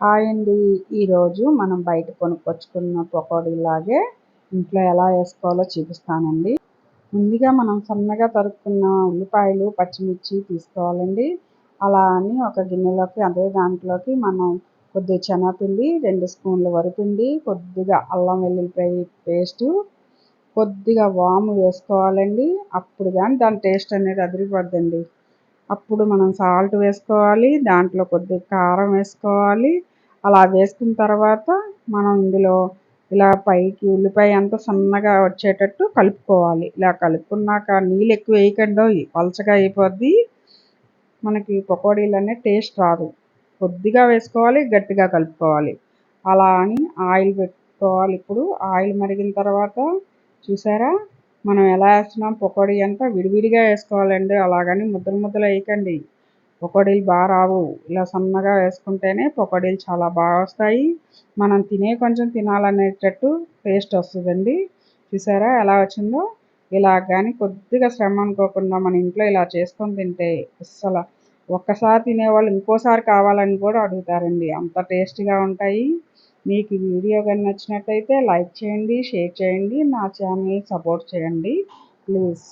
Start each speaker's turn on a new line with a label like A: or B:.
A: Hi అండి. ఈరోజు మనం బయట కొనుక్కొచ్చుకున్న పకోడీలాగే ఇంట్లో ఎలా వేసుకోవాలో చూపిస్తానండి. ముందుగా మనం సన్నగా తరుక్కున్న ఉల్లిపాయలు పచ్చిమిర్చి తీసుకోవాలండి. అలా అని ఒక గిన్నెలోకి అదే దాంట్లోకి మనం కొద్దిగా శనగపిండి రెండు స్పూన్ల వరిపిండి కొద్దిగా అల్లం వెల్లుల్లిపాయ పేస్టు కొద్దిగా వాము వేసుకోవాలండి. అప్పుడు కానీ దాని టేస్ట్ అనేది అదిరిపడుతుంది అప్పుడు మనం సాల్ట్ వేసుకోవాలి దాంట్లో కొద్దిగా కారం వేసుకోవాలి. అలా వేసుకున్న తర్వాత మనం ఇందులో ఇలా పైకి ఉల్లిపాయ అంతా సన్నగా వచ్చేటట్టు కలుపుకోవాలి. ఇలా కలుపుకున్నాక నీళ్ళు ఎక్కువ వేయకండి పలచగా అయిపోద్ది. మనకి పకోడీలు అనే టేస్ట్ రాదు. కొద్దిగా వేసుకోవాలి గట్టిగా కలుపుకోవాలి. అలా అని ఆయిల్ పెట్టుకోవాలి. ఇప్పుడు ఆయిల్ మరిగిన తర్వాత చూసారా? మనం ఎలా వేస్తున్నాం? పకోడీ అంతా విడివిడిగా వేసుకోవాలండి. అలాగని ముద్దలు ముద్దలు వేయకండి. పకోడీలు బాగా రావు. ఇలా సన్నగా వేసుకుంటేనే పకోడీలు చాలా బాగా వస్తాయి. మనం తినే కొంచెం తినాలనేటట్టు టేస్ట్ వస్తుందండి. చూసారా ఎలా వచ్చిందో? ఇలా కానీ కొద్దిగా శ్రమ అనుకోకుండా మన ఇంట్లో ఇలా చేసుకొని తింటే అస్సలు ఒక్కసారి తినేవాళ్ళు ఇంకోసారి కావాలని కూడా అడుగుతారండి. అంత టేస్టీగా ఉంటాయి. మీకు వీడియో కానీ నచ్చినట్టయితే లైక్ చేయండి షేర్ చేయండి నా ఛానల్ని సపోర్ట్ చేయండి. ప్లీజ్.